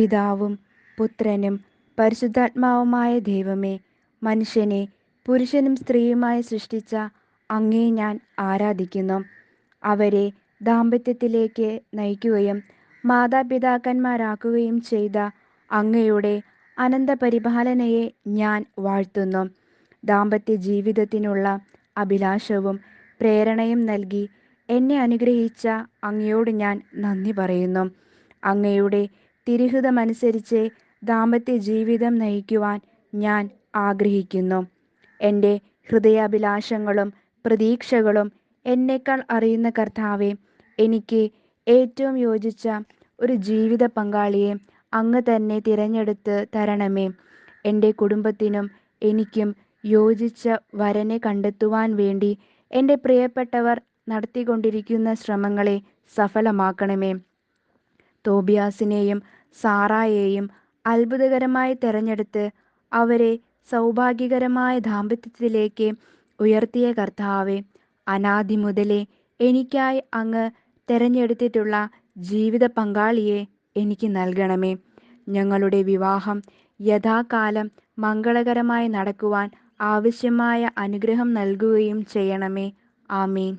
പിതാവും പുത്രനും പരിശുദ്ധാത്മാവുമായ ദൈവമേ മനുഷ്യനെ പുരുഷനും സ്ത്രീയുമായി സൃഷ്ടിച്ച അങ്ങേ ഞാൻ ആരാധിക്കുന്നു. അവരെ ദാമ്പത്യത്തിലേക്ക് നയിക്കുകയും മാതാപിതാക്കന്മാരാക്കുകയും ചെയ്ത അങ്ങയുടെ അനന്ത പരിപാലനയെ ഞാൻ വാഴ്ത്തുന്നു. ദാമ്പത്യ ജീവിതത്തിനുള്ള അഭിലാഷവും പ്രേരണയും നൽകി എന്നെ അനുഗ്രഹിച്ച അങ്ങയോട് ഞാൻ നന്ദി പറയുന്നു. അങ്ങയുടെ തിരുഹിതമനുസരിച്ച് ദാമ്പത്യ ജീവിതം നയിക്കുവാൻ ഞാൻ ആഗ്രഹിക്കുന്നു. എന്റെ ഹൃദയാഭിലാഷങ്ങളും പ്രതീക്ഷകളും എന്നേക്കാൾ അറിയുന്ന കർത്താവെ എനിക്ക് ഏറ്റവും യോജിച്ച ഒരു ജീവിത പങ്കാളിയെ അങ്ങ് തന്നെ തിരഞ്ഞെടുത്ത് തരണമേ. എന്റെ കുടുംബത്തിനും എനിക്കും യോജിച്ച വരനെ കണ്ടെത്തുവാൻ വേണ്ടി എന്റെ പ്രിയപ്പെട്ടവർ നടത്തിക്കൊണ്ടിരിക്കുന്ന ശ്രമങ്ങളെ സഫലമാക്കണമേ. തോബിയാസിനെയും സാറായെയും അത്ഭുതകരമായി തെരഞ്ഞെടുത്ത് അവരെ സൗഭാഗ്യകരമായ ദാമ്പത്യത്തിലേക്ക് ഉയർത്തിയ കർത്താവെ അനാദി മുതലേ എനിക്കായി അങ്ങ് തെരഞ്ഞെടുത്തിട്ടുള്ള ജീവിത പങ്കാളിയെ എനിക്ക് നൽകണമേ. ഞങ്ങളുടെ വിവാഹം യഥാകാലം മംഗളകരമായി നടക്കുവാൻ ആവശ്യമായ അനുഗ്രഹം നൽകുകയും ചെയ്യണമേ. ആമീൻ.